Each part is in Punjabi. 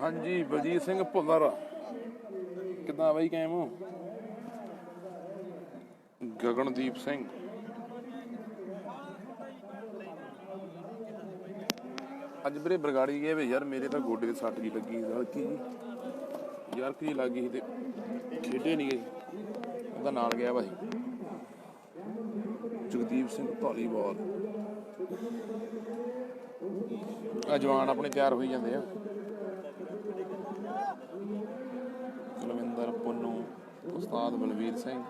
ਹਾਂਜੀ ਬਲਜੀਤ ਸਿੰਘ ਭੁੱਲਰ। ਕਿੱਦਾਂ ਬਾਈ ਕਾਇਮ ਗਗਨਦੀਪ ਸਿੰਘ। ਅੱਜ ਵੀਰੇ ਬਰਗਾੜੀ ਗਏ ਵੇ ਯਾਰ ਮੇਰੇ ਤਾਂ ਗੋਡੇ ਤੇ ਸੱਟ ਜੀ ਲੱਗੀ ਹਲਕੀ ਜੀ? ਯਾਰ ਕੀ ਲੱਗੀ ਸੀ ਤੇ ਖੇਡੇ ਨਹੀਂ ਗਏ। ਉਹਦਾ ਨਾਲ ਗਿਆ ਭਾਈ। ਜਗਦੀਪ ਸਿੰਘ ਧਾਲੀਵਾਲ ਆ ਜਵਾਨ ਆਪਣੇ ਤਿਆਰ ਹੋਈ ਜਾਂਦੇ ਆ। ਕੁਲਵਿੰਦਰ ਪੁੰਨੂ, ਉਸਤਾਦ ਬਲਵੀਰ ਸਿੰਘ।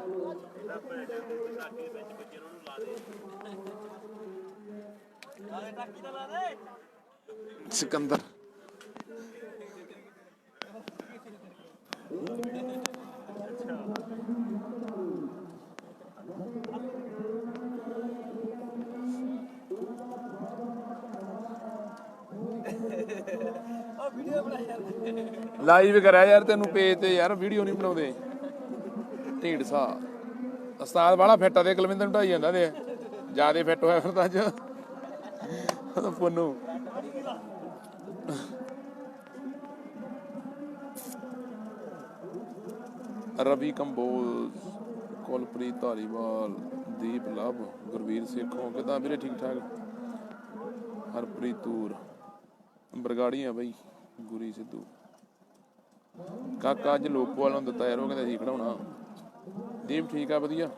ਸਿਕੰਦਰ। ਲਾਈਵ ਕਰਿਆ ਯਾਰ ਤੈਨੂੰ ਪੇਜ ਤੇ ਯਾਰ ਵੀਡੀਓ ਨਹੀਂ ਬਣਾਉਂਦੇ। ਢੀਂਡਸਾ। ਉਸਤਾਦ ਵਾਲਾ ਫਿੱਟ ਆ ਦੇ ਕੁਲਵਿੰਦਰ ਨੂੰ ਢਾਈ ਜਾਂਦਾ ਦੇ ਜਿਆਦੇ ਫਿੱਟ ਹੋਇਆ ਫਿਰ ਤਾਂ ਅੱਜ ਪੁੰਨੂ। ਰਵੀ ਕੰਬੋਜ, ਕੁਲਪ੍ਰੀਤ ਧਾਰੀਵਾਲ, ਦੀਪ ਲਵ, ਗੁਰਵੀਰ ਸੇਖੋਂ, ਕਿਦਾਂ ਵੀਰੇ ਠੀਕ ਠਾਕ ਹਰਪ੍ਰੀਤ ਤੂਰ ਬਰਗਾੜੀਆਂ ਬਈ, ਗੁਰੀ ਸਿੱਧੂ। ਕਾਕਾ ਅੱਜ ਲੋਕਵਾਲ ਨੂੰ ਦਿੱਤਾ ਯਾਰ, ਉਹ ਕਹਿੰਦਾ ਸੀ ਖੜਾਉਣਾ ਦੀਪ ਠੀਕ ਆ, ਵਧੀਆ?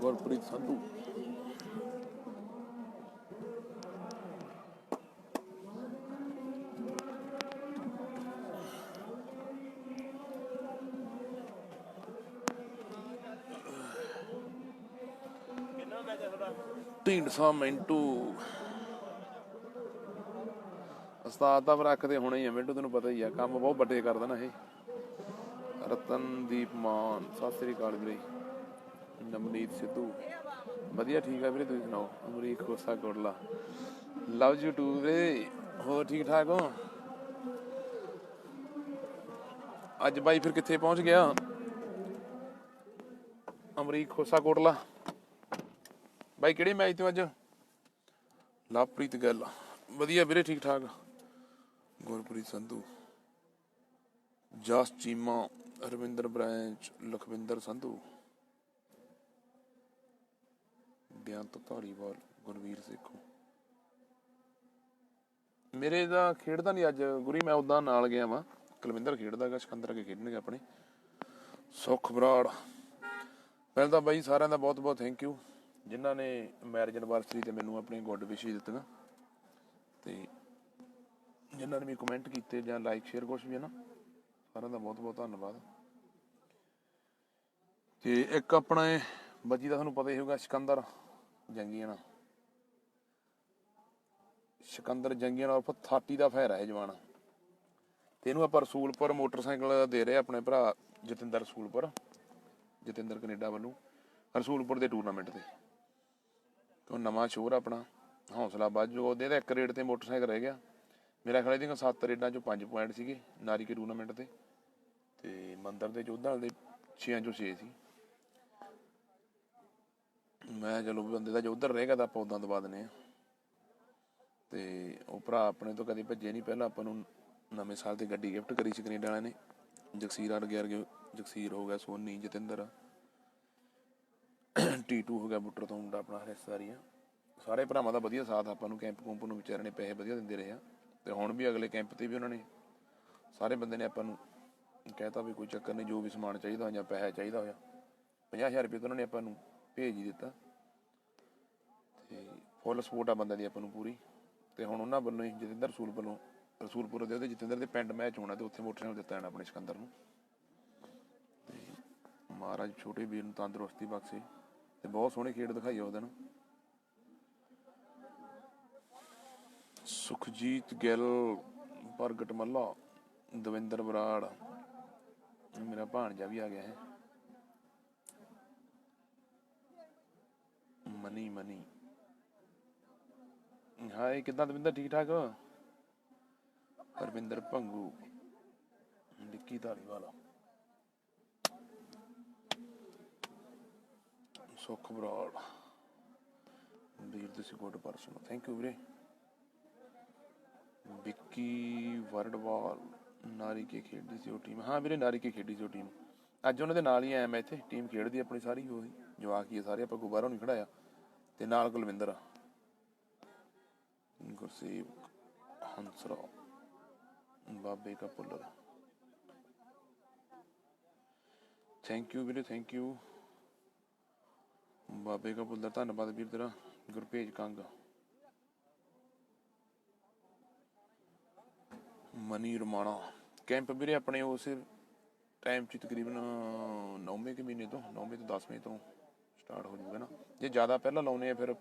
ਗੁਰਪ੍ਰੀਤ ਸੰਧੂ। ਢੀਂਡਸਾ ਮਿੰਟੂ। ਉਸਤਾਦ ਤਾਂ ਫਿਰ ਰੱਖਦੇ ਹੋਣੇ ਹੀ ਆ, ਮਿੰਟੂ ਤੈਨੂੰ ਪਤਾ ਹੀ ਆ, ਕੰਮ ਬਹੁਤ ਵੱਡੇ ਕਰਦਾ ਨਾ ਇਹ। ਰਤਨਦੀਪ ਮਾਨ, ਸਤਿ ਸ੍ਰੀ ਅਕਾਲ ਵੀਰੇ। ਨਮਨੀਤ ਸਿੱਧੂ। ਵਧੀਆ, ਠੀਕ ਆ ਵੀਰੇ, ਤੁਸੀਂ ਸੁਣਾਓ? Amrik Khosa Kotla love you too ਵੀਰੇ। ਹੋਰ ਠੀਕ ਠਾਕ ਹੋ? ਅੱਜ ਬਾਈ ਫਿਰ ਕਿੱਥੇ ਪਹੁੰਚ ਗਿਆ? ਅਮਰੀਕ ਖੋਸਾ ਕੋਟਲਾ ਬਾਈ, ਕਿਹੜੇ ਮੈਚ ਤੋਂ ਅੱਜ? ਲਵਪ੍ਰੀਤ ਗੱਲ। ਵਧੀਆ ਵੀਰੇ, ਠੀਕ ਠਾਕ। ਗੁਰਪ੍ਰੀਤ ਸੰਧੂ। ਜਸ ਚੀਮਾ। ਰਵਿੰਦਰ ਬ੍ਰਾਂਚ, ਲਖਵਿੰਦਰ ਸੰਧੂ। ਬਿਆੰਤ ਧਾਰੀਵਾਲ ਗੁਰਵੀਰ ਸੇਖੋ। ਮੇਰੇ ਦਾ ਖੇਡਦਾ ਨਹੀਂ ਅੱਜ। ਗੁਰੀ, ਮੈਂ ਉਦਾਂ ਨਾਲ ਗਿਆ ਵਾਂ। ਕੁਲਵਿੰਦਰ ਖੇਡਦਾਗਾ ਸਿਕੰਦਰ ਕੇ ਖੇਡਣਗੇ ਆਪਣੇ। ਸੁਖ ਬਰਾੜ। ਪਹਿਲਾਂ ਤਾਂ ਬਾਈ ਸਾਰਿਆਂ ਦਾ ਬਹੁਤ ਬਹੁਤ ਥੈਂਕ ਯੂ ਜਿਨ੍ਹਾਂ ਨੇ ਮੈਰਿਜ ਐਨਵਰਸਰੀ ਤੇ ਮੈਨੂੰ ਆਪਣੇ ਗੁੱਡ ਵਿਸ਼ੇ ਦਿੱਤੀਆਂ। ਤੇ ਜਿਨ੍ਹਾਂ ਨੇ ਵੀ ਕਮੈਂਟ ਕੀਤੇ ਜਾਂ ਲਾਈਕ ਸ਼ੇਅਰ ਕੁਛ ਵੀ ਹੈ ਨਾ। ਸਾਰਿਆਂ ਦਾ ਬਹੁਤ ਬਹੁਤ ਧੰਨਵਾਦ। ਤੇ ਇੱਕ ਆਪਣਾ ਬੱਜੀ ਦਾ ਤੁਹਾਨੂੰ ਪਤਾ ਹੀ ਹੋਊਗਾ, ਸਿਕੰਦਰ ਜੰਗੀਆਣਾ। ਸਿਕੰਦਰ ਜੰਗੀਆਣਾ ਉਰਫ 30 ਦਾ ਫੈਰ ਹੈ ਜਵਾਨ। ਤੇ ਇਹਨੂੰ ਆਪਾਂ ਰਸੂਲਪੁਰ ਮੋਟਰਸਾਈਕਲ ਦੇ ਰਹੇ ਆਪਣੇ ਭਰਾ ਜਤਿੰਦਰ ਰਸੂਲਪੁਰ, ਜਤਿੰਦਰ ਕੈਨੇਡਾ ਵੱਲੋਂ ਰਸੂਲਪੁਰ ਦੇ ਟੂਰਨਾਮੈਂਟ ਤੇ। ਉਹ ਨਵਾਂ ਸ਼ੋਰ ਆਪਣਾ, ਹੌਸਲਾ ਬਾਜੂ ਜੋ ਉਹਦੇ ਤਾਂ ਇੱਕ ਰੇਡ ਤੇ ਮੋਟਰਸਾਈਕਲ ਰਹਿ ਗਿਆ। ਮੇਰਾ ਖਿਆਲ ਇਹਦੀਆਂ ਸੱਤ ਰੇਡਾਂ ਚੋਂ 5 ਪੁਆਇੰਟ ਸੀਗੇ ਨਾਰੀ ਕੇ ਟੂਰਨਾਮੈਂਟ ਤੇ। ਮੰਦਰ ਦੇ ਜੋਧਾ ਦੇ 6 ਚੋਂ 6 ਸੀ। ਮੈਂ ਚਲੋ ਬੰਦੇ ਦਾ ਜੋ ਉਧਰ ਰਹੇਗਾ ਤਾਂ ਆਪਾਂ ਉਦਾਂ ਦਬਾ ਦਨੇ ਆ ਤੇ ਉਹ ਭਰਾ ਆਪਣੇ ਤੋਂ ਕਦੇ ਭੱਜੇ ਨਹੀਂ। ਪਹਿਲਾਂ ਆਪਾਂ ਨੂੰ ਨਵੇਂ ਸਾਲ ਤੇ ਗੱਡੀ ਗਿਫਟ ਕਰੀ ਸੀ ਕੈਨੇਡਾ ਵਾਲਿਆਂ ਨੇ। ਜਗਸੀਰ ਅੜ ਗਿਆ ਜਗਸੀਰ ਹੋ ਗਿਆ, ਸੋਨੀ, ਜਤਿੰਦਰ। ਟੀਟੂ ਹੋ ਗਿਆ, ਬੁੱਟਰ ਤੋਂ ਮੁੰਡਾ ਆਪਣਾ ਰਿਸ਼ਤੇਦਾਰੀ ਸਾਰੇ ਭਰਾਵਾਂ ਦਾ ਵਧੀਆ ਸਾਥ ਆਪਾਂ ਨੂੰ ਕੈਂਪ ਕੁੰਪ ਨੂੰ ਵਿਚਾਰੇ ਨੇ ਪੈਸੇ ਵਧੀਆ ਦਿੰਦੇ ਰਹੇ ਆ। ਤੇ ਹੁਣ ਵੀ ਅਗਲੇ ਕੈਂਪ ਤੇ ਵੀ ਉਹਨਾਂ ਨੇ ਸਾਰੇ ਬੰਦੇ ਨੇ ਆਪਾਂ ਨੂੰ ਕਹਿਤਾ ਵੀ ਕੋਈ ਚੱਕਰ ਨਹੀਂ, ਜੋ ਵੀ ਸਮਾਨ ਚਾਹੀਦਾ ਜਾਂ ਪੈਸਾ ਚਾਹੀਦਾ ਹੋਇਆ 50000 ਰੁਪਏ ਤਾਂ ਉਹਨਾਂ ਨੇ ਆਪਾਂ ਨੂੰ ਭੇਜ ਹੀ ਦਿੱਤਾ। ਤੇ ਫੁੱਲ ਸਪੋਰਟ ਆ ਬੰਦੇ ਦੀ ਆਪਾਂ ਨੂੰ ਪੂਰੀ। ਤੇ ਹੁਣ ਉਹਨਾਂ ਵੱਲੋਂ ਹੀ ਜਤਿੰਦਰ ਰਸੂਲ ਵੱਲੋਂ, ਰਸੂਲਪੁਰ ਦੇ ਉਹਦੇ ਜਤਿੰਦਰ ਦੇ ਪਿੰਡ ਮੈਚ ਹੋਣਾ ਤੇ ਉੱਥੇ ਮੋਟਰਸਾਈਕਲ ਦਿੱਤਾ ਜਾਣਾ ਆਪਣੇ ਸਿਕੰਦਰ ਨੂੰ। ਤੇ ਮਹਾਰਾਜ ਛੋਟੇ ਵੀਰ ਨੂੰ ਤੰਦਰੁਸਤੀ ਬਖਸ਼ੇ ਤੇ ਬਹੁਤ ਸੋਹਣੀ ਖੇਡ ਦਿਖਾਈ ਉਹ ਦਿਨ ਸੁਖਜੀਤ ਗਿੱਲ, ਪ੍ਰਗਟ ਮੱਲਾ, ਦਵਿੰਦਰ ਬਰਾੜ। ਮੇਰਾ ਭਾਣਜਾ ਵੀ ਆ ਗਿਆ ਹੈ। ਮਨੀ ਮਨੀ। ਹਾਏ, ਕਿਦਾਂ ਦਵਿੰਦਰ, ਠੀਕ ਠਾਕ? ਹਰਵਿੰਦਰ ਭੰਗੂ, ਨਿੱਕੀ ਧਾਲੀਵਾਲਾ ਸੁਖ ਬਰਾੜ। ਵੀਰ, ਤੁਸੀਂ ਗੁੱਡ ਪਰਸਨ ਥੈਂਕ ਯੂ ਵੀਰੇ। ਵਿੱਕੀ ਵਰਡਵਾਲ। ਨਾਰੀ ਕੇ ਖੇਡਦੀ ਸੀ ਉਹ ਟੀਮ ਹਾਂ ਵੀਰੇ, ਨਾਰੀ ਕੇ ਖੇਡੀ ਸੀ ਉਹ ਟੀਮ ਅੱਜ ਉਹਨਾਂ ਦੇ ਨਾਲ ਹੀ ਆਇਆ ਮੈਂ ਇੱਥੇ ਟੀਮ ਖੇਡਦੀ ਆਪਣੀ ਸਾਰੀ ਉਹੀ। ਜਵਾਕ ਹੀ ਆ ਸਾਰੇ, ਆਪਾਂ ਗੁਬਾਰਾ ਨਹੀਂ ਖੜਾਇਆ। ਤੇ ਨਾਲ ਕੁਲਵਿੰਦਰ ਆ। ਗੁਰਸੇਵ ਹੰਸਰਾ ਬਾਬੇ ਕਾ ਪੁੱਲਰ। ਥੈਂਕ ਯੂ ਵੀਰੇ ਥੈਂਕ ਯੂ ਬਾਬੇ ਕਾ ਪੁੱਲਰ, ਧੰਨਵਾਦ ਵੀਰ ਤੇਰਾ। ਗੁਰਪੇਜ ਕੰਗ। ਮਨੀ ਰਮਾਣਾ। ਕੈਂਪ ਵੀਰੇ ਆਪਣੇ ਉਸ ਟਾਈਮ ਚ ਤਕਰੀਬਨ 9ਵੇਂ ਕੁ ਮਹੀਨੇ ਤੋਂ 9ਵੇਂ ਤੋਂ 10ਵੇਂ ਤੋਂ ਸਟਾਰਟ ਹੋ ਜਾਊਗਾ ਨਾ। ਜੇ ਜ਼ਿਆਦਾ ਪਹਿਲਾਂ ਲਾਉਨੇ ਆ ਫਿਰ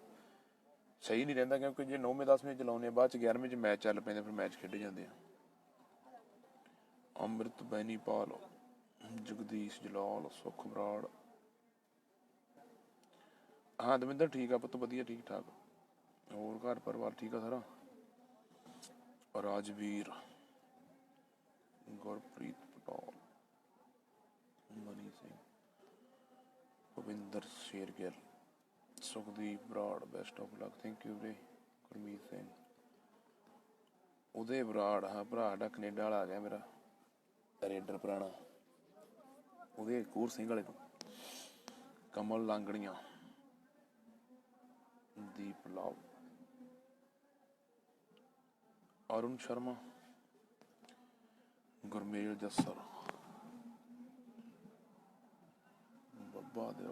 ਸਹੀ ਨਹੀਂ ਰਹਿੰਦਾ ਕਿਉਂਕਿ ਜੇ 9ਵੇਂ 10ਵੇਂ ਚ ਲਾਉਨੇ ਆ, ਬਾਅਦ ਚ 11ਵੇਂ ਚ ਮੈਚ ਚੱਲ ਪੈਂਦੇ ਫਿਰ ਮੈਚ ਖੇਡੇ ਜਾਂਦੇ ਆ। ਅੰਮ੍ਰਿਤ ਬੈਨੀਪਾਲ ਜਗਦੀਸ਼ ਜਲਾਲ, ਸੁਖ ਬਰਾੜ। ਹਾਂ, ਦਵਿੰਦਰ ਠੀਕ ਆ ਪੁੱਤ, ਵਧੀਆ ਠੀਕ ਠਾਕ ਹੋਰ ਘਰ ਪਰਿਵਾਰ ਠੀਕ ਆ ਸਾਰਾ? Rajveer. Gurpreet Patol, Mani Singh Bhavinder Shergill, Sukhdeep Brar best of luck thank you ਵੀਰੇ, ਗੁਰਮੀਤ ਸਿੰਘ। ਉਹਦੇ ਬਰਾੜ ਹਾਂ ਭਰਾ ਸਾਡਾ ਕੈਨੇਡਾ ਵਾਲਾ ਆ ਗਿਆ ਮੇਰਾ, ਰੇਡਰ ਪੁਰਾਣਾ। ਉਹਦੇ ਕੂਰ ਸਿੰਘ ਵਾਲੇ ਤੋਂ, ਕਮਲ ਲਾਂਗੜੀਆਂ ਦੀਪ ਲਾਲ ਅਰੁਣ ਸ਼ਰਮਾ ਗੁਰਮੇਲ ਜੱਸਰ ਬੱਬਾ ਦੇ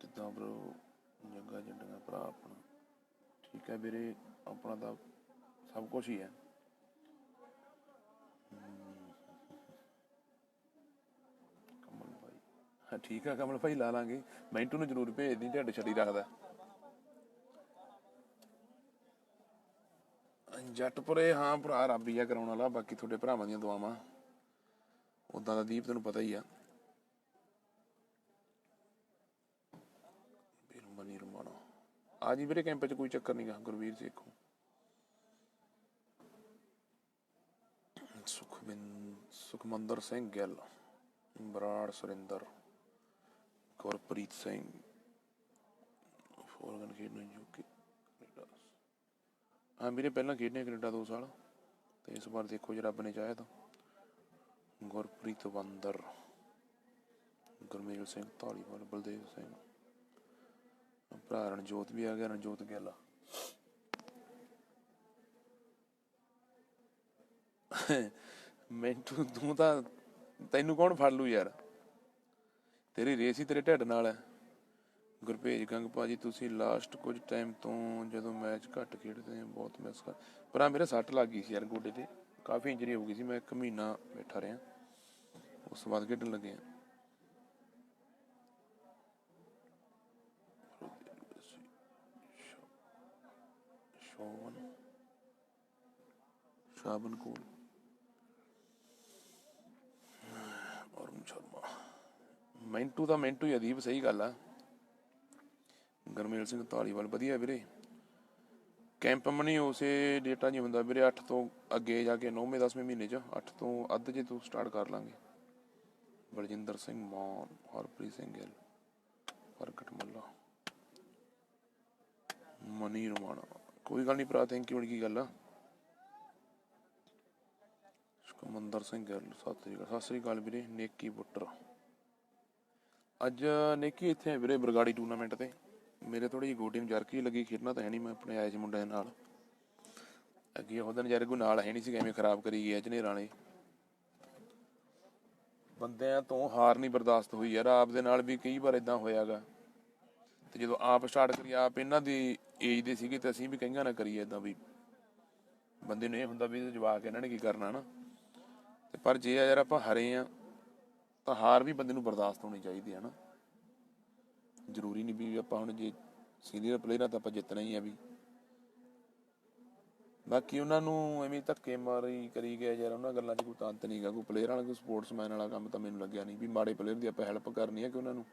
ਕਿੱਦਾਂ ਬਰੋ ਜੱਗਾ ਜੰਡਗਾ ਭਰਾ ਆਪਣਾ। ਠੀਕ ਹੈ ਵੀਰੇ, ਆਪਣਾ ਤਾਂ ਸਭ ਕੁਝ ਹੀ ਹੈ। ਕਮਲ ਭਾਈ। ਹਾਂ, ਠੀਕ ਆ ਕਮਲ ਭਾਈ, ਲਾ ਲਾਂਗੇ। ਮੈਂਟੂ ਨੂੰ ਜ਼ਰੂਰ ਭੇਜ ਦੀ, ਢਿੱਡ ਛੱਡੀ ਰੱਖਦਾ। ਜੱਟਪੁਰੇ, ਹਾਂ ਭਰਾ, ਰੱਬ ਹੀ ਆ ਕਰਾਉਣ ਵਾਲਾ, ਬਾਕੀ ਤੁਹਾਡੇ ਭਰਾਵਾਂ ਦੀਆਂ ਦੁਆਵਾਂ। ਉਦਾਂ ਦਾ ਦੀਪ ਤੈਨੂੰ ਪਤਾ ਹੀ ਆ। ਵੀਰ ਰਮਾਣਾ ਆ ਜੀ ਵੀਰੇ, ਕੈਂਪ 'ਚ ਕੋਈ ਚੱਕਰ ਨਹੀਂਗਾ ਗੁਰਵੀਰ ਸੇਖੋਂ ਸੁਖਮਿੰ ਸੁਖਮੰਦਰ ਸਿੰਘ ਗਿੱਲ, ਬਰਾੜ ਸੁਰਿੰਦਰ, ਗੁਰਪ੍ਰੀਤ ਸਿੰਘ। ਫੋਰਗਨ ਖੇਡਣ ਯੂਕੇ ਹਾਂ ਵੀਰੇ, ਪਹਿਲਾਂ ਖੇਡਨੇ ਕੈਨੇਡਾ 2 ਸਾਲ, ਤੇ ਇਸ ਵਾਰ ਦੇਖੋ ਜੇ ਰੱਬ ਨੇ ਚਾਹਿਆ ਤਾਂ। ਗੁਰਪ੍ਰੀਤ ਬੰਦਰ, ਗੁਰਮੇਲ ਸਿੰਘ, ਧਾਲੀਵਾਲ, ਬਲਦੇਵ ਸਿੰਘ। ਭਰਾ ਰਣਜੋਤ ਵੀ ਆ ਗਿਆ, ਰਣਜੋਤ ਗਿੱਲ। ਮੈਂਟੂ, ਤੂੰ ਤਾਂ, ਤੈਨੂੰ ਕੌਣ ਫੜ ਲੂ ਯਾਰ? ਤੇਰੀ ਰੇਸ ਹੀ ਤੇਰੇ ਢਿੱਡ ਨਾਲ ਹੈ। ਗੁਰਪੇਜ ਗੰਗ ਭਾਜੀ, ਤੁਸੀਂ ਲਾਸਟ ਕੁਝ ਟਾਈਮ ਤੋਂ ਜਦੋਂ ਮੈਚ ਘੱਟ ਖੇਡਦੇ ਆ ਬਹੁਤ ਮਿਸ ਕਰ ਪਰ ਆ ਮੇਰੇ ਸੱਟ ਲੱਗ ਗਈ ਸੀ ਯਾਰ ਗੋਡੇ ਤੇ। ਕਾਫੀ ਇੰਜਰੀ ਹੋ ਗਈ ਸੀ, ਮੈਂ ਇੱਕ ਮਹੀਨਾ ਬੈਠਾ ਰਿਹਾ। ਉਸ ਤੋਂ ਬਾਅਦ ਖੇਡਣ ਲੱਗੇ ਆ ਸ਼ੋਵਨ ਸ਼ਾਬਨ ਕੋਲ ਅਰੁਣ ਸ਼ਰਮਾ। ਮੈਂਟੂ ਦਾ ਮੈਂਟੂ ਹੀ ਅਦੀਬ ਸਹੀ ਗੱਲ ਆ। ਗਰਮੇਲ ਸਿੰਘ ਧਾਲੀਵਾਲ, ਵਧੀਆ ਵੀਰੇ। ਕੈਂਪ ਮਨੀ ਉਸੇ ਡੇਟਾ ਨਹੀਂ ਹੁੰਦਾ ਵੀਰੇ 8 ਤੋਂ ਅੱਗੇ ਜਾ ਕੇ 9ਵੇਂ 10ਵੇਂ ਮਹੀਨੇ ਚ 8 ਤੋਂ ਅੱਧ ਜੇ ਤੂੰ ਸਟਾਰਟ ਕਰ ਲਾਂਗੇ। ਬਲਜਿੰਦਰ ਸਿੰਘ ਮਾਨ, ਹਰਪ੍ਰੀਤ ਸਿੰਘ ਗਿੱਲ, ਪ੍ਰਗਟ ਮੱਲਾ, ਮਨੀ ਰਮਾਣਾ। ਕੋਈ ਗੱਲ ਨਹੀਂ ਭਰਾ ਥੈਂਕ ਯੂ ਕੀ ਗੱਲ ਆ। ਸੁਖਮੰਦਰ ਸਿੰਘ ਗਿੱਲ, ਸਤਿ ਸ੍ਰੀ ਅਕਾਲ। ਸਤਿ ਸ੍ਰੀ ਅਕਾਲ ਵੀਰੇ, ਨੇਕੀ ਬੁੱਟਰ। ਅੱਜ ਨੇਕੀ ਇੱਥੇ ਵੀਰੇ, ਬਰਗਾੜੀ ਟੂਰਨਾਮੈਂਟ ਤੇ। ਮੇਰੇ ਥੋੜੀ ਜਿਹੀ ਗੋਡੀ ਨੂੰ ਜਰਕੀ ਲੱਗੀ ਖੇਡਣਾ ਤਾਂ ਹੈ ਨਹੀਂ ਮੈਂ ਆਪਣੇ ਆਏ ਸੀ ਮੁੰਡੇ ਦੇ ਨਾਲ। ਅੱਗੇ ਉਹਦਾ ਨਜ਼ਰ ਕੋਈ ਨਾਲ ਹੈ ਨਹੀਂ ਸੀ, ਐਵੇਂ ਖਰਾਬ ਕਰੀ ਗਿਆ ਝਨੇਰਾਂ ਵਾਲੇ। ਬੰਦਿਆਂ ਤੋਂ ਹਾਰ ਨਹੀਂ ਬਰਦਾਸ਼ਤ ਹੋਈ ਯਾਰ, ਆਪ ਦੇ ਨਾਲ ਵੀ ਕਈ ਵਾਰ ਇਦਾਂ ਹੋਇਆਗਾ। ਤੇ ਜਦੋਂ ਆਪ ਸਟਾਰਟ ਕਰੀ, ਆਪ ਇਹਨਾਂ ਦੀ ਏਜ ਦੇ ਸੀਗੇ ਤੇ ਅਸੀਂ ਵੀ ਕਈਆਂ ਨਾ ਕਰੀਏ ਇਦਾਂ ਵੀ। ਬੰਦੇ ਨੂੰ ਇਹ ਹੁੰਦਾ ਵੀ ਜਵਾਕ ਇਹਨਾਂ ਨੇ ਕੀ ਕਰਨਾ ਨਾ ਤੇ ਪਰ ਜੇ ਯਾਰ ਆਪਾਂ ਹਰੇ ਆ, ਤਾਂ ਹਾਰ ਵੀ ਬੰਦੇ ਨੂੰ ਬਰਦਾਸ਼ਤ ਹੋਣੀ ਚਾਹੀਦੀ ਹੈ ਨਾ ਜ਼ਰੂਰੀ ਨਹੀਂ ਵੀ ਆਪਾਂ ਹੁਣ ਜੇ ਸੀਨੀਅਰ ਪਲੇਅਰ ਆ ਤਾਂ ਆਪਾਂ ਜਿੱਤਣਾ ਹੀ ਆ ਵੀ। ਬਾਕੀ ਉਹਨਾਂ ਨੂੰ ਐਵੇਂ ਧੱਕੇ ਮਾਰੀ ਕਰੀ ਗਿਆ ਯਾਰ, ਉਹਨਾਂ ਗੱਲਾਂ 'ਚ ਕੋਈ ਤੰਤ ਨਹੀਂਗਾ ਕੋਈ ਪਲੇਅਰ ਵਾਲਾ, ਕੋਈ ਸਪੋਰਟਸਮੈਨ ਵਾਲਾ ਕੰਮ ਤਾਂ ਮੈਨੂੰ ਲੱਗਿਆ ਨਹੀਂ ਵੀ ਮਾੜੇ ਪਲੇਅਰ ਦੀ ਆਪਾਂ ਹੈਲਪ ਕਰਨੀ ਹੈ ਕਿ ਉਹਨਾਂ ਨੂੰ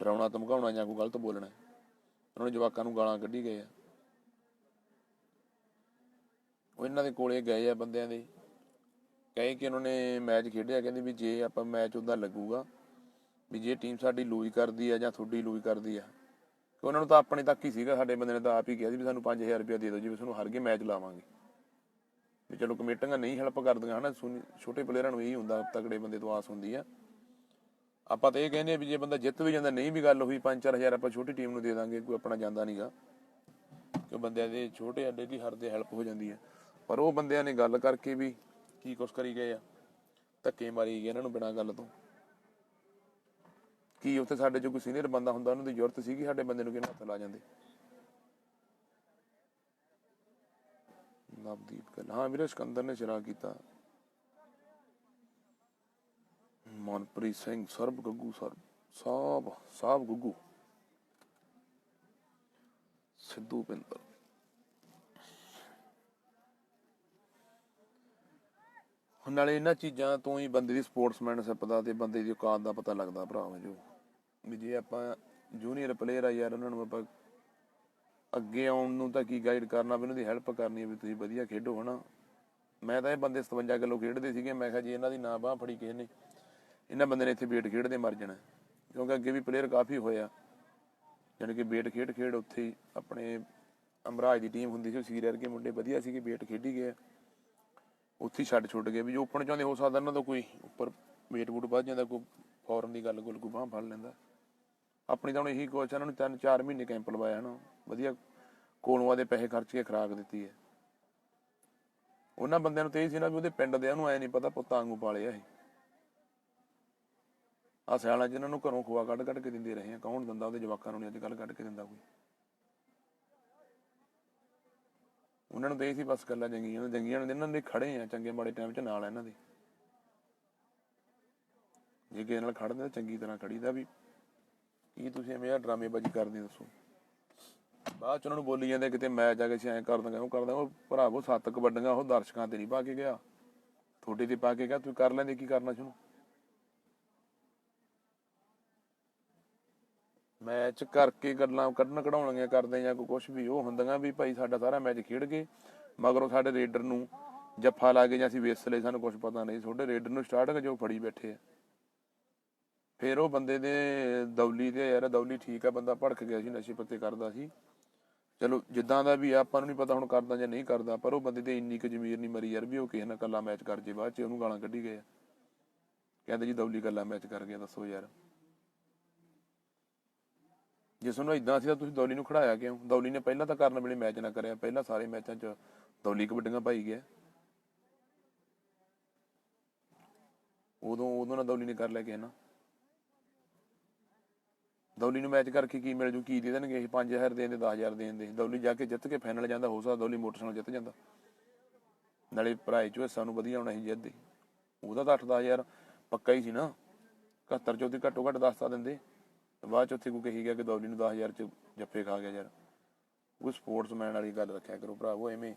ਡਰਾਉਣਾ, ਧਮਕਾਉਣਾ ਜਾਂ ਕੋਈ ਗਲਤ ਬੋਲਣਾ। ਉਹਨਾਂ ਨੇ ਜਵਾਕਾਂ ਨੂੰ ਗਾਲਾਂ ਕੱਢੀ ਗਏ ਆ। ਉਹ ਇਹਨਾਂ ਦੇ ਕੋਲੇ ਗਏ ਆ ਬੰਦਿਆਂ ਦੇ। ਕਹੇ ਕਿ ਉਹਨਾਂ ਨੇ ਮੈਚ ਖੇਡਿਆ, ਕਹਿੰਦੇ ਵੀ ਜੇ ਆਪਾਂ ਮੈਚ ਉਹਦਾ ਲੱਗੂਗਾ ਵੀ ਜੇ ਟੀਮ ਸਾਡੀ ਲੂਜ਼ ਕਰਦੀ ਆ ਜਾਂ ਤੁਹਾਡੀ ਲੂਜ਼ ਕਰਦੀ ਆ ਕਿ ਉਹਨਾਂ ਨੂੰ ਤਾਂ ਆਪਣੇ ਤੱਕ ਹੀ ਸੀਗਾ, ਸਾਡੇ ਬੰਦੇ ਨੇ ਤਾਂ ਆਪ ਹੀ ਕਿਹਾ ਸੀ ਵੀ ਸਾਨੂੰ 5000 ਰੁਪਏ ਦੇ ਦਿਓ ਜੀ, ਵੀ ਤੁਹਾਨੂੰ ਹਰ ਗੇ ਮੈਚ ਲਾਵਾਂਗੇ। ਵੀ ਚਲੋ ਕਮੇਟੀਆਂ ਨਹੀਂ ਹੈਲਪ ਕਰਦੀਆਂ ਹਨਾ ਛੋਟੇ ਪਲੇਅਰਾਂ ਨੂੰ ਇਹੀ ਹੁੰਦਾ, ਤਕੜੇ ਬੰਦੇ ਤੋਂ ਆਸ ਹੁੰਦੀ ਆ। ਆਪਾਂ ਤਾਂ ਇਹ ਕਹਿੰਦੇ ਵੀ ਜੇ ਬੰਦਾ ਜਿੱਤ ਵੀ ਜਾਂਦਾ, ਨਹੀਂ ਵੀ ਗੱਲ ਹੋਈ 5-4000 ਆਪਾਂ ਛੋਟੀ ਟੀਮ ਨੂੰ ਦੇ ਦਾਂਗੇ, ਕੋਈ ਆਪਣਾ ਜਾਂਦਾ ਨਹੀਂਗਾ ਕਿ ਬੰਦਿਆਂ ਦੇ ਛੋਟੇ ਅੱਡੇ ਦੀ ਹਰ ਦੇ ਹੈਲਪ ਹੋ ਜਾਂਦੀ ਹੈ ਪਰ ਉਹ ਬੰਦਿਆਂ ਨੇ ਗੱਲ ਕਰਕੇ ਵੀ ਕੀ ਕੁਛ ਕਰੀ ਗਏ ਆ, ਧੱਕੇ ਮਾਰੀ ਗਏ ਇਹਨਾਂ ਨੂੰ ਬਿਨਾਂ ਗੱਲ ਤੋਂ। ਕੀ ਉੱਥੇ ਸਾਡੇ ਜੋ ਕੋਈ ਸੀਨੀਅਰ ਬੰਦਾ ਹੁੰਦਾ, ਉਹਨਾਂ ਦੀ ਜ਼ਰੂਰਤ ਸੀਗੀ ਸਾਡੇ ਬੰਦੇ ਨੂੰ ਕਿਹਨਾਂ ਹੱਥ ਲਾ ਜਾਂਦੇ। ਨਵਦੀਪ ਗੱਲ ਹਾਂ ਵੀਰੇ ਸਿਕੰਦਰ ਨੇ ਚਰਾ ਕੀਤਾ। ਮਨਪ੍ਰੀਤ ਸਿੰਘ, ਸਰਬ ਗੱਗੂ, ਸਰਬ, ਸਾਬ ਸਾਬ ਗੁੱਗੂ। ਸਿੱਧੂ ਪਿੰਦਰ। ਹੁਣ ਨਾਲੇ ਇਹਨਾਂ ਚੀਜ਼ਾਂ ਤੋਂ ਹੀ ਬੰਦੇ ਦੀ ਸਪੋਰਟਸਮੈਨਸ਼ਿਪ ਦਾ ਤੇ ਬੰਦੇ ਦੀ ਔਕਾਤ ਦਾ ਪਤਾ ਲੱਗਦਾ ਭਰਾ ਜੋ। ਵੀ ਜੇ ਆਪਾਂ ਜੂਨੀਅਰ ਪਲੇਅਰ ਆ ਯਾਰ, ਉਹਨਾਂ ਨੂੰ ਆਪਾਂ ਅੱਗੇ ਆਉਣ ਨੂੰ ਤਾਂ ਕੀ ਗਾਈਡ ਕਰਨਾ, ਵੀ ਉਹਨਾਂ ਦੀ ਹੈਲਪ ਕਰਨੀ ਹੈ ਵੀ ਤੁਸੀਂ ਵਧੀਆ ਖੇਡੋ, ਹਨਾ? ਮੈਂ ਤਾਂ ਇਹ ਬੰਦੇ 57 ਕਿਲੋ ਖੇਡਦੇ ਸੀਗੇ, ਮੈਂ ਕਿਹਾ ਜੀ ਇਹਨਾਂ ਦੀ ਨਾ ਬਾਹ ਫੜੀ ਕਿਸੇ ਨੇ, ਇਹਨਾਂ ਬੰਦੇ ਨੇ ਇੱਥੇ ਬੇਟ ਖੇਡਦੇ ਮਰ ਜਾਣਾ। ਕਿਉਂਕਿ ਅੱਗੇ ਵੀ ਪਲੇਅਰ ਕਾਫੀ ਹੋਇਆ ਜਾਣੀ ਕਿ ਬੇਟ ਖੇਡ ਖੇਡ ਉੱਥੇ ਹੀ ਆਪਣੇ ਅਮਰਾਜ ਦੀ ਟੀਮ ਹੁੰਦੀ ਸੀ ਸੀਰੀਅਰ ਕੇ ਮੁੰਡੇ ਵਧੀਆ ਸੀਗੇ ਬੇਟ ਖੇਡੀ ਗਏ ਉੱਥੇ ਹੀ ਛੱਡ ਛੁੱਟ ਗਏ ਵੀ ਜੋ ਓਪਨ ਚਾਹੁੰਦੇ ਹੋ ਸਕਦਾ ਉਹਨਾਂ ਦਾ ਕੋਈ, ਉੱਪਰ ਵੇਟ ਵੂਟ ਵੱਧ ਜਾਂਦਾ, ਕੋਈ ਫੋਰਨ ਦੀ ਗੱਲ ਗੁੱਲ, ਕੋਈ ਬਾਂਹ ਫੜ ਲੈਂਦਾ। ਆਪਣੀ ਤਾਂ ਹੁਣ ਇਹੀ ਕੋਚ ਇਹਨਾਂ ਨੂੰ ਤਿੰਨ ਚਾਰ ਮਹੀਨੇ ਕੈਂਪ ਲਵਾਇਆ ਨਾ। ਵਧੀਆ ਕੋਲੋਂ ਦੇ ਪੈਸੇ ਖਰਚ ਕੇ ਖਰਾਕ ਦਿੱਤੀ ਹੈ। ਉਹਨਾਂ ਬੰਦਿਆਂ ਨੂੰ ਤੇ ਇਹ ਸੀ ਨਾ ਵੀ ਉਹਦੇ ਪਿੰਡ ਦੇ ਉਹਨੂੰ ਐ ਨਹੀਂ ਪਤਾ ਪੁੱਤਾਂ ਵਾਂਗੂ ਪਾਲਿਆ ਇਹ। ਆ ਸਿਆਲਾਂ ਜਿਹਨਾਂ ਨੂੰ ਘਰੋਂ ਖੋਆ ਕੱਢ ਕੱਢ ਕੇ ਦਿੰਦੇ ਰਹੇ ਆ। ਕੌਣ ਦਿੰਦਾ ਉਹਦੇ ਜਵਾਕਾਂ ਨੂੰ ਅੱਜ ਕੱਲ ਕੱਢ ਕੇ ਦਿੰਦਾ ਕੋਈ। ਉਹਨਾਂ ਨੂੰ ਤੇ ਸੀ ਬਸ ਗੱਲਾਂ ਚੰਗੀਆਂ ਨੇ ਚੰਗੀਆਂ ਨੇ ਇਹਨਾਂ ਦੇ ਖੜੇ ਆ, ਚੰਗੇ ਮਾੜੇ ਟਾਈਮ 'ਚ ਨਾਲ ਆ ਇਹਨਾਂ ਦੇ। ਜੇ ਕਿਸੇ ਨਾਲ ਖੜਦੇ ਤਾਂ ਚੰਗੀ ਤਰ੍ਹਾਂ ਖੜੀਦਾ ਵੀ ਕੀ ਤੁਸੀਂ ਐਵੇਂ ਆ ਡਰਾਮੇਬਾਜ਼ੀ ਕਰਦੇ ਦੱਸੋ? ਬਾਅਦ ਚ ਉਹਨਾਂ ਨੂੰ ਬੋਲੀ ਜਾਂਦੇ ਕਿਤੇ ਮੈਚ ਆ ਕੇ ਅਸੀਂ ਐਂ ਕਰ ਦਾਂਗੇ ਉਹ ਕਰ ਦਾਂਗੇ ਉਹ ਭਰਾਵੋ ਸੱਤ ਕਬੱਡੀਆਂ ਉਹ ਦਰਸ਼ਕਾਂ ਤੇ ਨਹੀਂ ਪਾ ਕੇ ਗਿਆ। ਤੁਹਾਡੇ ਤੇ ਪਾ ਕੇ ਗਿਆ, ਤੁਸੀਂ ਕਰ ਲੈਂਦੇ ਕੀ ਕਰਨਾ ਸ਼ੁਰੂ ਮੈਚ ਕਰਕੇ ਗੱਲਾਂ ਕੱਢਣ ਕਢਾਉਣੀਆਂ ਕਰਦੇ ਜਾਂ ਕੋਈ ਕੁਝ ਵੀ, ਉਹ ਹੁੰਦੀਆਂ ਵੀ ਭਾਈ ਸਾਡਾ ਸਾਰਾ ਮੈਚ ਖੇਡ ਗਏ, ਮਗਰੋਂ ਸਾਡੇ ਰੇਡਰ ਨੂੰ ਜੱਫਾ ਲਾ ਕੇ ਜਾਂ ਅਸੀਂ ਵੇਸ ਵੇਸਲੇ, ਸਾਨੂੰ ਕੁਝ ਪਤਾ ਨਹੀਂ, ਤੁਹਾਡੇ ਰੇਡਰ ਨੂੰ ਸਟਾਰਟਿੰਗ ਜੋ ਫੜੀ ਬੈਠੇ ਆ। ਫਿਰ ਉਹ ਬੰਦੇ ਦੇ ਦੌਲੀ ਤੇ ਯਾਰ, ਦੌਲੀ ਠੀਕ ਆ, ਬੰਦਾ ਭੜਕ ਗਿਆ ਸੀ, ਨਸ਼ੇ ਪੱਤੇ ਕਰਦਾ ਸੀ। ਚਲੋ, ਜਿੱਦਾਂ ਦਾ ਵੀ ਆ, ਆਪਾਂ ਨੂੰ ਨਹੀਂ ਪਤਾ ਹੁਣ ਕਰਦਾ ਜਾਂ ਨਹੀਂ ਕਰਦਾ, ਪਰ ਉਹ ਬੰਦੇ ਤੇ ਇੰਨੀ ਕੁ ਜ਼ਮੀਰ ਨਹੀਂ ਮਰੀ ਯਾਰ, ਵੀ ਉਹ ਕਿਸੇ ਨਾਲ ਕੱਲਾ ਮੈਚ ਕਰ ਜੇ, ਬਾਅਦ ਚ ਉਹਨੂੰ ਗਾਲਾਂ ਕੱਢੀ ਗਏ ਕਹਿੰਦੇ ਜੀ ਦੌਲੀ ਕੱਲਾ ਮੈਚ ਕਰ ਗਿਆ, ਦੱਸੋ ਯਾਰ। ਜੇ ਤੁਹਾਨੂੰ ਇਦਾਂ ਸੀ ਤਾਂ ਤੁਸੀਂ ਦੌਲੀ ਨੂੰ ਖੜਾਇਆ ਕਿਉਂ? ਦੌਲੀ ਨੇ ਪਹਿਲਾਂ ਤਾਂ ਕਰਨ ਵੇਲੇ ਮੈਚ ਨਾ ਕਰਿਆ, ਪਹਿਲਾਂ ਸਾਰੇ ਮੈਚਾਂ 'ਚ ਦੌਲੀ ਕਬੱਡੀਆਂ ਪਾਈ ਗਿਆ। ਉਦੋਂ ਉਦੋਂ ਨਾ ਦੌਲੀ ਨੇ ਕਰ ਲਿਆ ਕਿਸੇ ਨਾ ਦੌਲੀ ਨੂੰ ਮੈਚ ਕਰਕੇ ਕੀ ਮਿਲ ਜੂ, ਕੀ ਦੇ ਦੇਣਗੇ? ਇਹ 5000 ਦੇਣ ਦੇ 10000 ਦੇਣ ਦੇ। ਦੌਲੀ ਜਾ ਕੇ ਜਿੱਤ ਕੇ ਫਾਈਨਲ ਜਾਂਦਾ, ਹੋ ਸਕਦਾ ਦੌਲੀ ਮੋਟਰਸਾਈਕਲ ਜਿੱਤ ਜਾਂਦਾ। ਨਾਲੇ ਭਰਾਈ ਚੋਂ ਸਾਨੂੰ ਵਧੀਆ ਹੋਣਾ ਸੀ ਜਿੱਤਦੇ ਉਹਦਾ ਤਾਂ 8-10000 ਪੱਕਾ ਹੀ ਸੀ ਨਾ। 71 ਚੋਂ ਦੀ ਘੱਟੋ ਘੱਟ 10 ਤਾਂ ਦਿੰਦੇ। ਬਾਅਦ ਚ ਉੱਥੇ ਕੋਈ ਕਹੀ ਗਿਆ ਕਿ ਦੌਲੀ ਨੂੰ 10000 ਚ ਜੱਫੇ ਖਾ ਗਿਆ ਯਾਰ। ਉਹ ਸਪੋਰਟਸਮੈਨ ਵਾਲੀ ਗੱਲ ਰੱਖਿਆ ਕਰੋ ਭਰਾਵੋ, ਐਵੇਂ।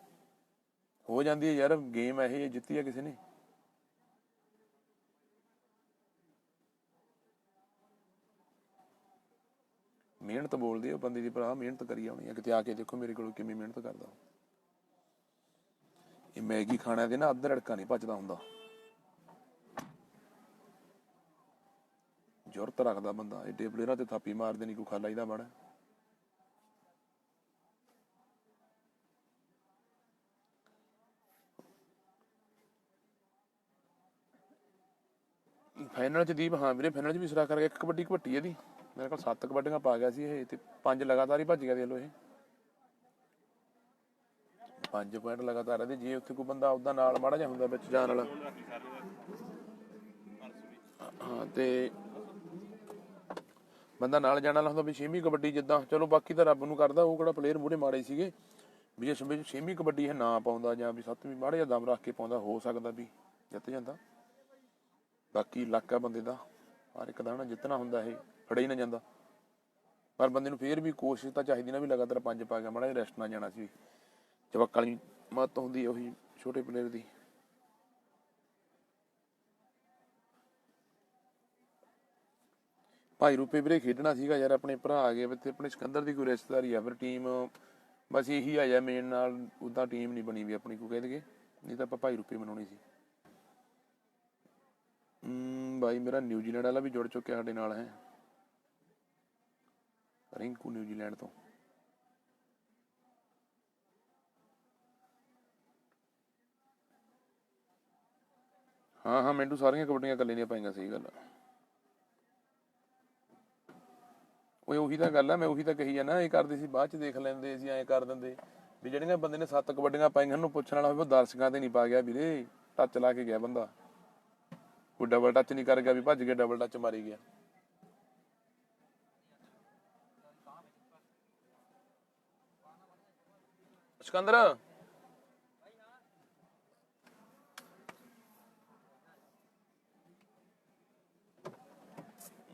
ਹੋ ਜਾਂਦੀ ਹੈ ਯਾਰ ਗੇਮ ਇਹ ਜਿੱਤੀ ਆ ਕਿਸੇ ਨੇ। ਮਿਹਨਤ ਬੋਲਦੀ ਆ ਬੰਦੇ ਦੀ ਭਰਾ ਮਿਹਨਤ ਕਰੀ ਆਉਣੀ ਆ। ਕਿਤੇ ਆ ਕੇ ਦੇਖੋ ਮੇਰੇ ਕੋਲ ਕਿੰਨੀ ਮਿਹਨਤ ਕਰਦਾ ਇਹ ਮੈਗੀ ਖਾਣਾ ਦੇ ਨਾ ਅੱਧਾ ਰੜਕਾ ਨਹੀਂ ਭੱਜਦਾ ਹੁੰਦਾ। ਜ਼ੁਰਤ ਰੱਖਦਾ ਬੰਦਾ। ਏਡੇ ਪਲੇਅਰਾਂ ਤੇ ਥਾਪੀ ਮਾਰਦੇ ਨਹੀਂ ਕੋਈ ਖਾਲਾ ਇਹਦਾ ਬੜਾ ਫਾਈਨਲ ਚ ਦੀਪ, ਹਾਂ ਵੀਰੇ, ਫਾਈਨਲ ਚ ਵੀ ਸਰਾ ਕਰ ਇੱਕ ਕਬੱਡੀ ਘਵੱਟੀ ਇਹਦੀ। ਮੇਰੇ ਕੋਲ ਸੱਤ ਕਬੱਡੀਆਂ ਪਾ ਗਿਆ ਸੀ ਇਹ ਤੇ ਪੰਜ ਲਗਾਤਾਰ ਹੀ ਭੱਜ ਗਿਆ ਦੇਖ ਲਓ ਇਹ। ਪੰਜ ਪੁਆਇੰਟ ਲਗਾਤਾਰ ਇਹਦੇ, ਜੇ ਉੱਥੇ ਕੋਈ ਬੰਦਾ ਉਹਦਾ ਨਾਲ ਮਾੜਾ ਜਿਹਾ ਹੁੰਦਾ ਵਿੱਚ ਜਾਣ ਵਾਲਾ। ਹਾਂ, ਤੇ ਬੰਦਾ ਨਾਲ ਜਾਣ ਵਾਲਾ ਹੁੰਦਾ ਵੀ ਛੇਵੀਂ ਕਬੱਡੀ ਜਿੱਦਾਂ, ਚਲੋ ਬਾਕੀ ਤਾਂ ਰੱਬ ਨੂੰ ਕਰਦਾ, ਉਹ ਕਿਹੜਾ ਪਲੇਅਰ ਮੂਹਰੇ ਮਾੜੇ ਸੀਗੇ। ਵੀ ਜੇ ਸਮੇਂ ਛੇਵੀਂ ਕਬੱਡੀ ਹੈ ਨਾ ਪਾਉਂਦਾ ਜਾਂ ਵੀ ਸੱਤਵੀਂ ਮਾੜੇ ਜਿਹਾ ਦਮ ਰੱਖ ਕੇ ਪਾਉਂਦਾ, ਹੋ ਸਕਦਾ ਵੀ ਜਿੱਤ ਜਾਂਦਾ। ਬਾਕੀ ਲੱਕ ਆ ਬੰਦੇ ਦਾ ਹਰ ਇੱਕ ਦਾ ਨਾ ਜਿੱਤਣਾ ਹੁੰਦਾ ਇਹ। ਫੜਿਆ ਹੀ ਨਾ ਜਾਂਦਾ। ਪਰ ਬੰਦੇ ਨੂੰ ਫੇਰ ਵੀ ਕੋਸ਼ਿਸ਼ ਤਾਂ ਚਾਹੀਦੀ ਨਾ ਵੀ ਲਗਾਤਾਰ ਪੰਜ ਪਾ ਕੇ ਮਾੜਾ ਜਿਹਾ ਰੈਸਟ ਨਾ ਜਾਣਾ ਸੀ। ਜਵਾਕਾਂ ਵਾਲੀ ਮੱਤ ਹੁੰਦੀ ਹੈ ਉਹੀ ਛੋਟੇ ਪਲੇਅਰ ਦੀ। ਭਾਈ ਰੂਪੇ ਵੀਰੇ ਖੇਡਣਾ ਸੀਗਾ ਯਾਰ, ਆਪਣੇ ਭਰਾ ਆ ਗਏ ਤੇ ਆਪਣੇ ਸਿਕੰਦਰ ਦੀ ਕੋਈ ਰਿਸ਼ਤੇਦਾਰੀ ਆ, ਫਿਰ ਟੀਮ ਬਸ ਇਹੀ ਆ ਜਾ ਮੇਨ ਨਾਲ, ਉਦਾਂ ਟੀਮ ਨਹੀਂ ਬਣੀ ਵੀ ਆਪਣੀ ਕੋ ਕਹਿ ਦਈਏ। ਨਹੀਂ ਤਾਂ ਆਪਾਂ ਭਾਈ ਰੂਪੇ ਬਣਾਉਣੀ ਸੀ। ਹਮ ਭਾਈ ਮੇਰਾ ਨਿਊਜ਼ੀਲੈਂਡ ਵਾਲਾ ਵੀ ਜੁੜ ਚੁੱਕਿਆ ਸਾਡੇ ਨਾਲ, ਹੈ। ਰਿੰਕੂ ਨਿਊਜ਼ੀਲੈਂਡ ਤੋਂ। ਹਾਂ ਹਾਂ, ਮੈਨੂੰ ਸਾਰੀਆਂ ਕਬੱਡੀਆਂ ਇਕੱਲੇ ਦੀਆਂ ਪਾਈਆਂ, ਸਹੀ ਗੱਲ ਓਏ, ਉਹੀ ਤਾਂ ਗੱਲ ਆ, ਮੈਂ ਉਹੀ ਤਾਂ ਕਹੀ ਜਾਣਾ ਇਹ ਕਰਦੇ ਸੀ, ਬਾਅਦ ਚ ਦੇਖ ਲੈਂਦੇ ਸੀ, ਐਂ ਕਰ ਦਿੰਦੇ। ਵੀ ਜਿਹੜੀਆਂ ਬੰਦੇ ਨੇ ਸੱਤ ਕਬੱਡੀਆਂ ਪਾਈਆਂ, ਉਹਨੂੰ ਪੁੱਛਣ ਵਾਲਾ ਹੋਵੇ, ਉਹ ਦਰਸ਼ਕਾਂ ਤੇ ਨਹੀਂ ਪਾ ਗਿਆ ਵੀਰੇ, ਟੱਚ ਲਾ ਕੇ ਗਿਆ ਬੰਦਾ। ਕੋਈ ਡਬਲ ਟੱਚ ਨਹੀਂ ਕਰ ਗਿਆ ਵੀ, ਭੱਜ ਕੇ ਡਬਲ ਟੱਚ ਮਾਰੀ ਗਿਆ। ਸਿਕੰਦਰ।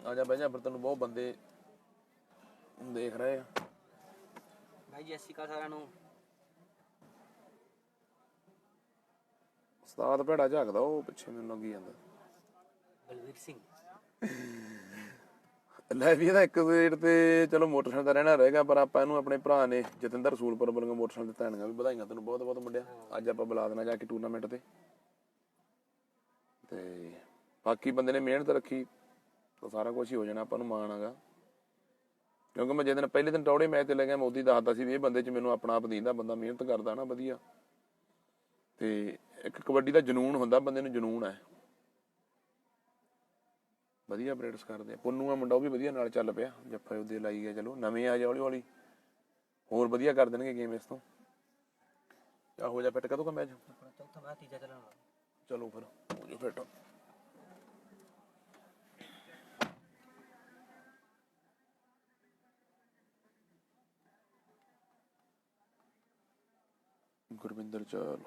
ਆ ਜਾ ਬਹਿ ਜਾ ਫਿਰ ਤੈਨੂੰ ਬਹੁਤ ਬੰਦੇ ਦੇਖ ਰਹੇ ਆ। ਭਾਈ ਅਕਾਲ ਸਾਰਿਆਂ ਨੂੰ। ਉਸਤਾਦ ਭੇੜਾ ਝਾਕਦਾ ਉਹ ਪਿੱਛੇ ਮੈਨੂੰ ਲੱਗੀ ਜਾਂਦਾ। ਬਲਵੀਰ ਸਿੰਘ। ਲੈ ਵੀ ਇਹਦਾ ਇੱਕ ਰੇਟ ਤੇ ਚਲੋ ਮੋਟਰਸਾਈਕਲ ਦਾ ਰਹਿਣਾ ਰਹੇਗਾ, ਪਰ ਆਪਾਂ ਇਹਨੂੰ ਆਪਣੇ ਭਰਾ ਨੇ ਜਤਿੰਦਰ ਰਸੂਲਪੁਰ ਵੱਲੋਂ ਮੋਟਰਸਾਈਕਲ ਦਿੱਤਾ ਹੈਗਾ ਵੀ ਵਧਾਈਆਂ ਤੈਨੂੰ ਬਹੁਤ ਬਹੁਤ ਮੁੰਡਿਆ ਅੱਜ ਆਪਾਂ ਬੁਲਾ ਦੇਣਾ ਜਾ ਕੇ ਟੂਰਨਾਮੈਂਟ ਤੇ। ਤੇ ਬਾਕੀ ਬੰਦੇ ਨੇ ਮਿਹਨਤ ਰੱਖੀ, ਤਾਂ ਸਾਰਾ ਕੁਝ ਹੀ ਹੋ ਜਾਣਾ, ਆਪਾਂ ਨੂੰ ਮਾਣ ਹੈਗਾ। ਕਿਉਂਕਿ ਮੈਂ ਜਦੋਂ ਪਹਿਲੇ ਦਿਨ ਟੌੜੇ ਮੈਚ ਤੇ ਲੱਗਿਆ ਮੋਦੀ ਉਹਦੀ ਦੱਸਦਾ ਸੀ ਵੀ ਇਹ ਬੰਦੇ 'ਚ ਮੈਨੂੰ ਆਪਣਾ ਆਪ ਦੀਂਦਾ, ਬੰਦਾ ਮਿਹਨਤ ਕਰਦਾ ਨਾ, ਵਧੀਆ। ਤੇ ਇੱਕ ਕਬੱਡੀ ਦਾ ਜਨੂਨ ਹੁੰਦਾ, ਬੰਦੇ ਨੂੰ ਜਨੂਨ ਹੈ। ਵਧੀਆ ਪ੍ਰੈਕਟਿਸ ਕਰਦੇ ਆ। ਪੁੰਨੂ ਆ ਮੁੰਡਾ ਉਹ ਵੀ ਵਧੀਆ ਨਾਲ ਚੱਲ ਪਿਆ। ਜੱਫਾ ਉਹਦੇ ਲਾਈ ਗਿਆ ਚਲੋ ਨਵੇਂ ਆ ਜਾ ਹੌਲੀ ਹੌਲੀ। ਹੋਰ ਵਧੀਆ ਕਰ ਦੇਣਗੇ ਗੇਮ ਇਸ ਤੋਂ। ਆ ਹੋ ਜਾ ਫਿੱਟ ਕਦੋਂ ਕਾ ਮੈਚ ਆਪਣਾ ਚੌਥਾ ਮੈਚ ਤੀਜਾ ਚੱਲਣ ਵਾਲਾ। ਚਲੋ ਫਿਰ ਹੋ ਜਾ ਫਿੱਟ ਗੁਰਵਿੰਦਰ ਚਾਲ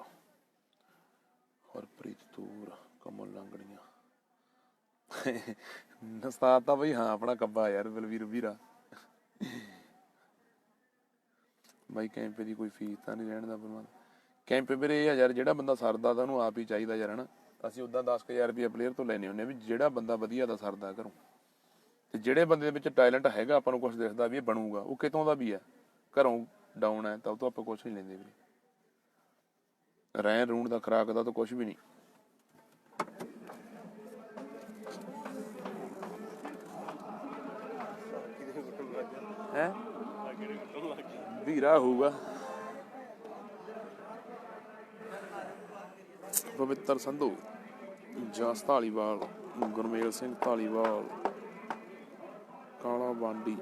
ਹਰਪ੍ਰੀਤ ਤੂਰ ਕਮਲ ਲੰਗੜੀਆਂ। ਨਸਤਾ ਤਾਂ ਬਈ ਹਾਂ, ਆਪਣਾ ਕੱਬਾ ਯਾਰ, ਬਲਵੀਰ ਵੀਰਾ। ਬਾਈ ਕੈਂਪੇ ਦੀ ਕੋਈ ਫੀਸ ਤਾਂ ਨਹੀਂ ਰਹਿਣ ਦਾ ਪ੍ਰਬੰਧ। ਕੈਂਪੇ ਵੀਰੇ ਇਹ ਯਾਰ, ਜਿਹੜਾ ਬੰਦਾ ਸਰਦਾ ਤਾਂ ਉਹਨੂੰ ਆਪ ਹੀ ਚਾਹੀਦਾ ਯਾਰ, ਹਨਾ? ਅਸੀਂ ਉਦਾਂ 10000 ਰੁਪਏ ਪਲੇਅਰ ਤੋਂ ਲੈਣੇ ਹੁੰਨੇ ਵੀ ਜਿਹੜਾ ਬੰਦਾ ਵਧੀਆ ਦਾ ਸਰਦਾ ਘਰੋਂ ਤੇ ਜਿਹੜੇ ਬੰਦੇ ਦੇ ਵਿੱਚ ਟੈਲੈਂਟ ਹੈਗਾ, ਆਪਾਂ ਨੂੰ ਕੁਝ ਦਿਖਦਾ ਵੀ ਇਹ ਬਣੂਗਾ, ਉਹ ਕਿਤੋਂ ਦਾ ਵੀ ਹੈ ਘਰੋਂ ਡਾਊਨ ਹੈ ਤਾਂ ਉਹ ਤੋਂ ਆਪਾਂ ਕੁਝ ਨਹੀਂ ਲੈਂਦੇ ਵੀਰੇ। ਰਹਿਣ ਰੂਣ ਦਾ ਖਰਾਕ ਦਾ ਤਾਂ ਕੁਝ ਵੀ ਨਹੀਂ ਹੈ ਵੀਰਾ ਹੋਊਗਾ। ਪਵਿੱਤਰ ਸੰਧੂ, ਜਸ Dhaliwal Gurmel Singh Dhaliwal Kala Bandi.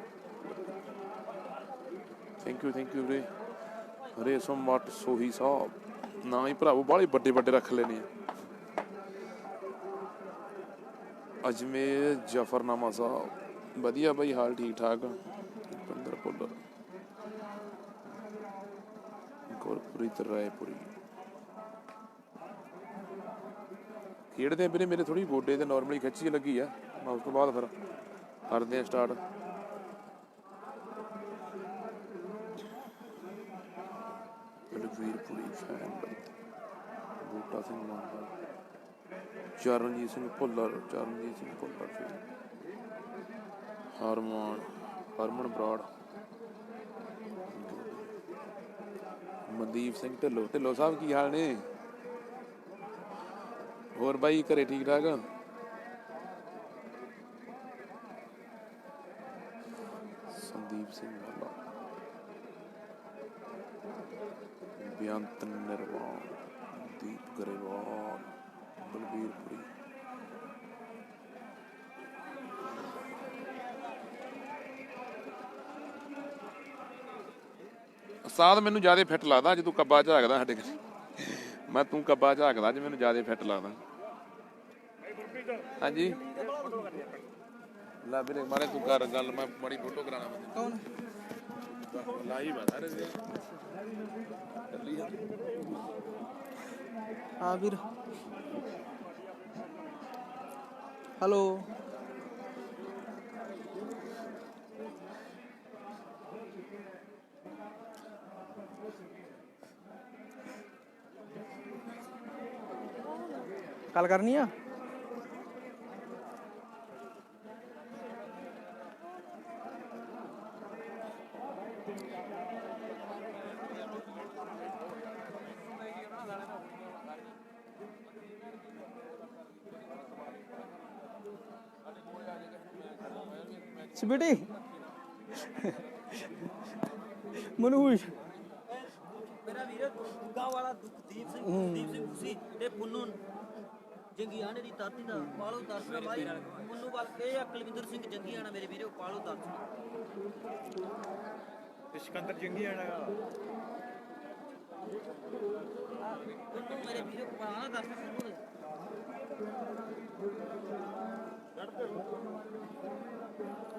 Thank you thank you ਰੇ ਰੇਸ਼ਮ ਮੱਟ ਸੋਹੀ ਸਾਹਿਬ। ਨਾ ਹੀ ਭਰਾਵੋ ਬਾਲੇ ਵੱਡੇ ਵੱਡੇ ਰੱਖ ਲੈਨੇ ਆ। ਅਜਮੇਰ ਜਫਰਨਾਮਾ ਸਾਹਿਬ। ਵਧੀਆ ਬਈ, ਹਾਲ ਠੀਕ ਠਾਕ ਪੰਦਰ ਪੁੱਲਰ ਗੁਰਪ੍ਰੀਤ ਰਾਏਪੁਰੀ ਖੇਡਦੇ ਵੀਰੇ ਮੇਰੇ ਥੋੜੀ ਗੋਡੇ ਤੇ ਨਾਰਮਲੀ ਖਿੱਚੀ ਲੱਗੀ ਆ। ਮੈਂ ਉਸ ਤੋਂ ਬਾਅਦ ਫਿਰ ਕਰਦੇ ਆ ਸਟਾਰਟ ਵੀਰਪੁਰੀ ਫੈਨ ਬੂਟਾ ਸਿੰਘ ਮੰਗਲ ਚਰਨਜੀਤ ਸਿੰਘ ਭੁੱਲਰ, ਚਰਨਜੀਤ ਸਿੰਘ ਭੁੱਲਰ। ਜੀ ਹਰਮਨ ਹਰਮਨ ਬਰਾੜ। ਮਨਦੀਪ ਸਿੰਘ ਢਿੱਲੋ। ਢਿੱਲੋ ਸਾਹਿਬ ਕੀ ਹਾਲ ਨੇ? ਹੋਰ ਬਾਈ ਘਰੇ ਠੀਕ ਠਾਕ? ਸੰਦੀਪ ਸਿੰਘ ਵਾਲਾ ਬੇਅੰਤ ਨਿਰਵਾਣ ਦੀਪ ਗਰੇਵਾਲ, ਬਲਬੀਰਪੁਰੀ। ਉਸਤਾਦ ਮੈਨੂੰ ਜ਼ਿਆਦਾ ਫਿੱਟ ਲੱਗਦਾ ਅੱਜ ਤੂੰ ਕੱਬਾ ਝਾਕਦਾ ਸਾਡੇ ਘਰੇ। ਮੈਂ ਤੂੰ ਕੱਬਾ ਝਾਕਦਾ ਅੱਜ ਮੈਨੂੰ ਜ਼ਿਆਦਾ ਫਿੱਟ ਲੱਗਦਾ। ਹਾਂਜੀ? ਲਾ ਵੀਰੇ, ਮਾਰੇ ਤੂੰ ਕਰ ਗੱਲ, ਮੈਂ ਬੜੀ ਫੋਟੋ ਕਰਾਣਾ ਬੰਦੇ ਕੌਣ ਲਾਈ ਬਤਾ ਰਹੇ ਚੱਲੀ ਆ ਹਾਂ ਵੀਰ। ਹੈਲੋ ਗੱਲ ਕਰਨੀ ਆ? ਸਵੀਟੀ? ਮਨੂਸ਼। ਮੇਰਾ ਵੀਰ ਗੁੱਗਾ ਵਾਲਾ ਦੀਪ ਸਿੰਘ ਦੀਪ ਸਿੰਘ ਖੁਸ਼ੀ ਤੇ ਪੁੰਨੂ ਜੰਗੀਆਣੇ ਦੀ ਤਾਤੀ ਦਾ ਪਾਲੋ ਦਰਸ਼ਨ ਭਾਈ ਪੁੰਨੂ ਵਾਲ ਇਹ ਆ ਕੁਲਵਿੰਦਰ ਸਿੰਘ ਜੰਗੀਆਣਾ ਮੇਰੇ ਵੀਰੇ ਪਾਲੋ ਦਰਸ਼ਨ। ਤੇ ਸਿਕੰਦਰ ਜੰਗੀ ਆਣਾ ਪੁੰਨੂ ਮੇਰੇ ਵੀਰੇ ਪਾਲੋ ਦਰਸ਼ਨ ਪੁੰਨੂ ਦੇ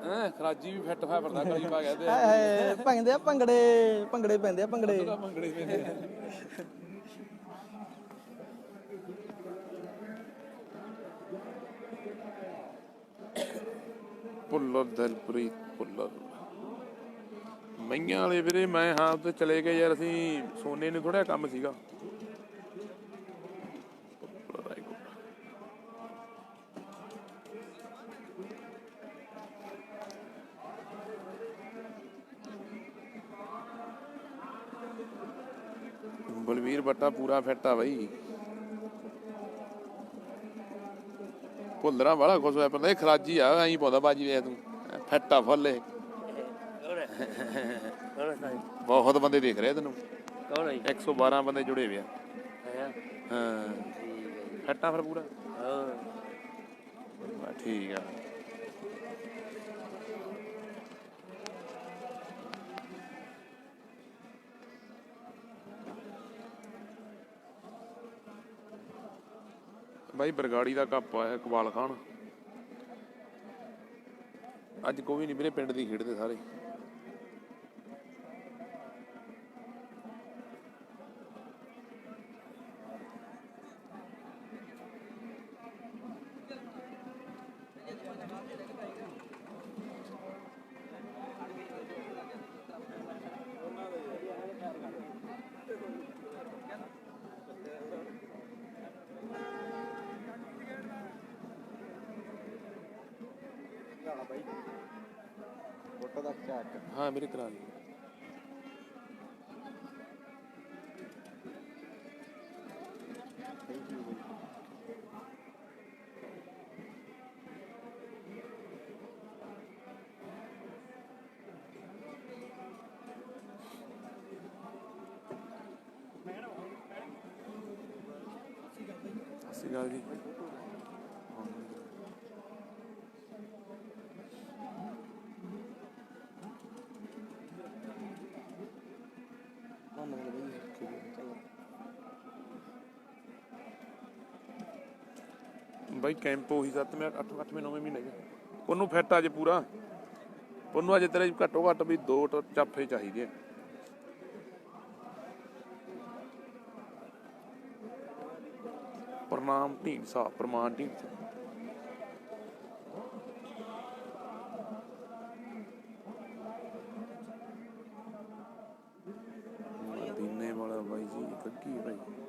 ਐ ਖਰਾਜੀ ਵੀ ਫਿੱਟ ਫਾ ਫਿਰਦਾ ਕਲੀ ਪਾ ਗਿਆ ਤੇ। ਹਾਏ ਹਾਏ ਪੈਂਦੇ ਆ ਭੰਗੜੇ ਭੰਗੜੇ ਪੈਂਦੇ ਆ ਭੰਗੜੇ। ਮੰਗੜੇ ਪੈਂਦੇ ਆ। ਦਿਲਪ੍ਰੀਤ ਪੁੱਲਰ ਮਈਆਂ ਵਾਲੇ ਵੀਰੇ, ਮੈਂ ਹਾਂ ਤੇ ਚਲੇ ਗਏ ਯਾਰ, ਅਸੀਂ ਸੋਨੇ ਨੂੰ ਥੋੜਾ ਕੰਮ ਸੀਗਾ ਪੁੱਲਰ ਆਈ ਬਲਵੀਰ ਬੱਟਾ ਪੂਰਾ ਫਿੱਟ ਆ ਬਈ ਭੁੱਲਰਾਂ ਵਾਲਾ ਕੁਛ ਹੋਇਆ ਪਰ ਇਹ ਖਰਾਜੀ ਆ ਐਂ ਪਾਉਂਦਾ ਬਾਜੀ ਵੇਖ ਤੂੰ ਫਿੱਟ ਫੁੱਲੇ ਬਹੁਤ ਬੰਦੇ ਦੇਖ ਰਹੇ ਤੈਨੂੰ। ਕੌਣ ਹੈ 112 ਬੰਦੇ ਜੁੜੇ ਹੋਏ ਆ। ਹੈ? ਫਿੱਟ ਫਿਰ ਪੂਰਾ। ਹਾਂ। ਠੀਕ ਆ। ਬਾਈ ਬਰਗਾੜੀ ਦਾ ਕੱਪ ਆਇਆ ਇਕਬਾਲ ਖਾਨ। ਅੱਜ ਕੋਈ ਨਹੀਂ ਵੀਰੇ, ਪਿੰਡ ਦੀ ਖੇਡਦੇ ਸਾਰੇ। ਚੱਕ ਹਾਂ ਮੇਰੇ ਬਈ ਸਤਿ ਸ਼੍ਰੀ ਅਕਾਲ ਜੀ ਬਾਈ ਕੈਂਪ ਉਹੀ 7ਵੇਂ 8 8ਵੇਂ 9ਵੇਂ ਮਹੀਨੇ ਚ ਉਹਨੂੰ ਫਿੱਟ ਅਜੇ ਪੂਰਾ। ਉਹਨੂੰ ਅਜੇ ਤੇਰੇ ਘੱਟੋ ਘੱਟ ਵੀ ਦੋ ਟ- ਚਾਫੇ ਚਾਹੀਦੇ ਆ। ਪ੍ਰਣਾਮ ਢੀਂਡਸਾ ਪ੍ਰਮਾਨ ਢੀਂਡਸਾ ਮਦੀਨੇ ਵਾਲਾ ਬਾਈ ਜੀ ਕੱਗੀ ਬਾਈ।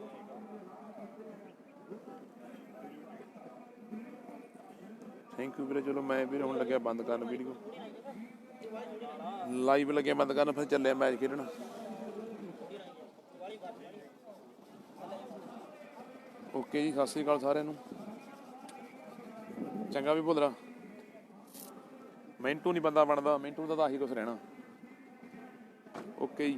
ਥੈਂਕ ਯੂ ਵੀਰੇ, ਚਲੋ ਮੈਂ ਵੀਰੇ ਹੁਣ ਲੱਗਿਆ ਬੰਦ ਕਰਨ ਵੀਡੀਓ ਲਾਈਵ ਲੱਗਿਆ ਬੰਦ ਕਰਨ, ਫਿਰ ਚੱਲਿਆ ਮੈਚ ਖੇਡਣ। ਓਕੇ ਜੀ, ਸਤਿ ਸ੍ਰੀ ਅਕਾਲ ਸਾਰਿਆਂ ਨੂੰ। ਚੰਗਾ ਵੀ ਭੁੱਲਰਾ ਮਿੰਟੂ ਨਹੀਂ ਬੰਦਾ ਬਣਦਾ, ਮਿੰਟੂ ਦਾ ਤਾਂ ਆਹੀ ਕੁਛ ਰਹਿਣਾ। ਓਕੇ ਜੀ।